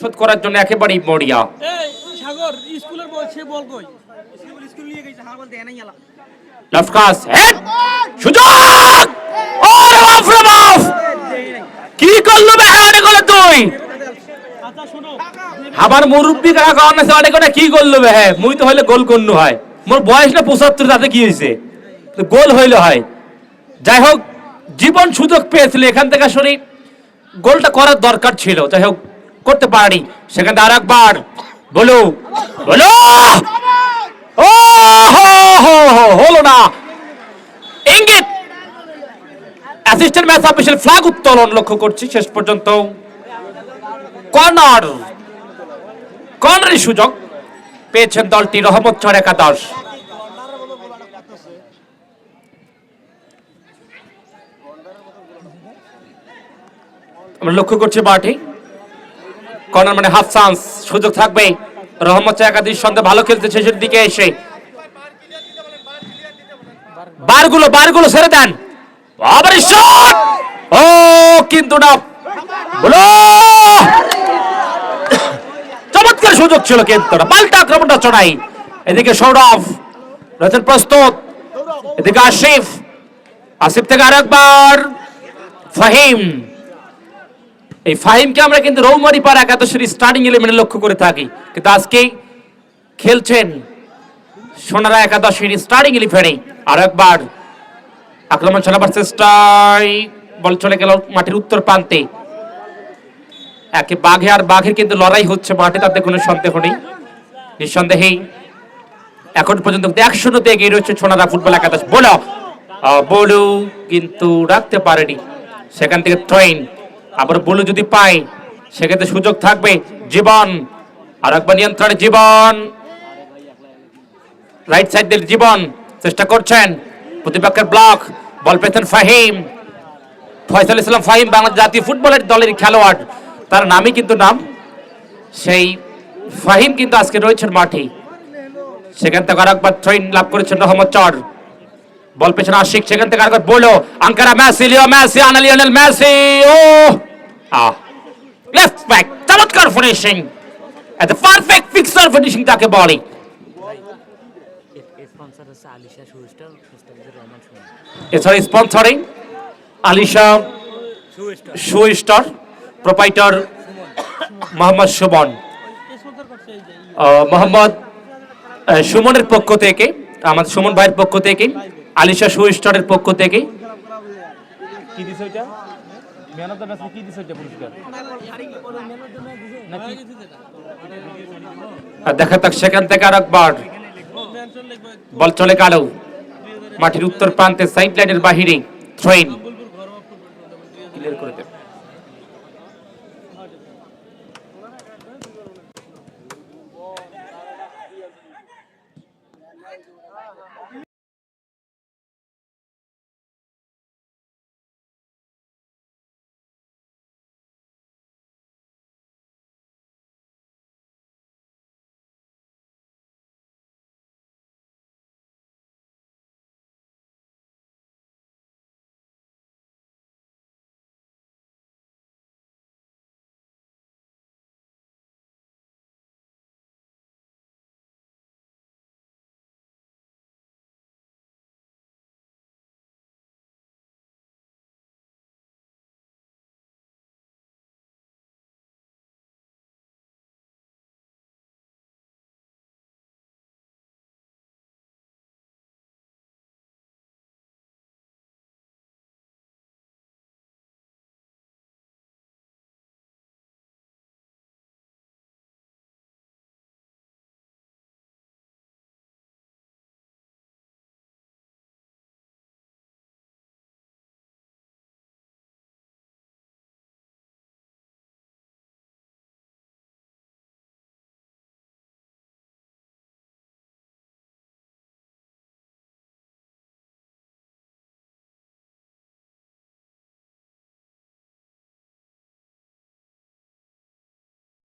শোধ করার জন্য একেবারেই মরিয়া। সাগর স্কুলের বল বল কই? স্কুল স্কুল নিয়ে গেছে হার দেয় নাই এলা লফকাস হেড সুযোগ! ওরে বাপ রে বাপ কি করল বেহারে গেল তুই? আচ্ছা অনেক অনেক কি করল বে হ্যাঁ মুই তো হইলে গোল করনু হয়। মোর বয়স না পঁচাত্তর তাতে কি হয়েছে গোল হইলে হয়। যাই হোক জীবন সুযোগ পেয়েছিল এখান থেকে শুনি গোলটা করার দরকার ছিল। যাই হোক করতে পারি সেখানে আর একবার বলো বলো! ও, হো হলো না। ইঙ্গিত। অ্যাসিস্ট্যান্ট ম্যাচ অফিসিয়াল ফ্ল্যাগ উত্তোলন লক্ষ্য করছি, শেষ পর্যন্ত। কর্নার কর্নারের সুযোগ পেয়েছেন দলটি, রহমত চর একাদশ। লক্ষ্য করছি মাঠে। কর্নার মানে হাফ চান্স, সুযোগ থাকবে রহমত একাদশ সন্ধ্যে ভালো খেলতে শেষের দিকে এসে। বারগুলো বারগুলো ছেড়ে দেন। আবার শট ও, কিন্তু না। বলো! চমৎকার সুযোগ ছিল কিন্তু না। পাল্টা আক্রমণটা চড়াই। এদিকে সৌরভ রয়েছেন প্রস্তুত। এদিকে আসিফ। আসিফ থেকে আরেকবার। ফাহিম। এই ফাহিমকে আমরা কিন্তু রৌমারি পার একাদশের স্টার্টিং এলিমেন্টে লক্ষ্য করে থাকি। কিন্তু আজকে খেলছেন সোনারা একাদশের স্টার্টিং ইলেভেনে আর একবার আক্রমণ চালাবার চেষ্টায় বল চলে গেল মাটির উত্তর প্রান্তে। একে বাঘে আর বাঘের কিন্তু লড়াই হচ্ছে মাঠে, তাতে কোনো সন্দেহ নেই। নিঃসন্দেহেই এখন পর্যন্ত এক শূন্যতে এগিয়ে রয়েছে সোনারা ফুটবল একাদশ। বলো বলু কিন্তু রাখতে পারেনি। সেখান থেকে ট্রেন আবার বলু যদি পাই, সেক্ষেত্রে সুযোগ থাকবে জীবন। আর একবার নিয়ন্ত্রণে জীবন। রাইট সাইড দিয়ে জীবন, চেষ্টা করছেন প্রতিপক্ষের ব্লক বল পেতেন ফাহিম। ফয়সাল ইসলাম ফাহিম, বাংলাদেশ জাতীয় ফুটবলের দলের খেলোয়াড়। তার নামই কিন্তু নাম, সেই ফাহিম কিন্তু আজকে রয়েছেন মাঠে। সেখান থেকে আরেকবার ট্রেন লাভ করেছেন রহমত চর। বল পেছনে আশিক, সেখান থেকে আরেকবার বলো আঙ্কারা মেসি, লিও মেসি, আনা লিওনেল মেসি ও লেফট ব্যাক চমৎকার ফিনিশিং এত পারফেক্ট ফিক্সার ফিনিশিং তাকে বলে। এছাড়া sponsoring Alisha shoe star proprietor Mohammad Suman. Mohammad সুমনের পক্ষ থেকে আমাদের সুমন ভাইয়ের পক্ষ থেকে আলিশা শু স্টারের পক্ষ থেকে। কি দিছে ওইটা? ম্যান অফ দ্য ম্যাচ কি দিছে এটা পুরস্কার? দেখা যাক সেখান থেকে আর একবার। বল চলে মাটির উত্তর প্রান্তে সাইড লাইনের বাহিরে ক্লিয়ার করে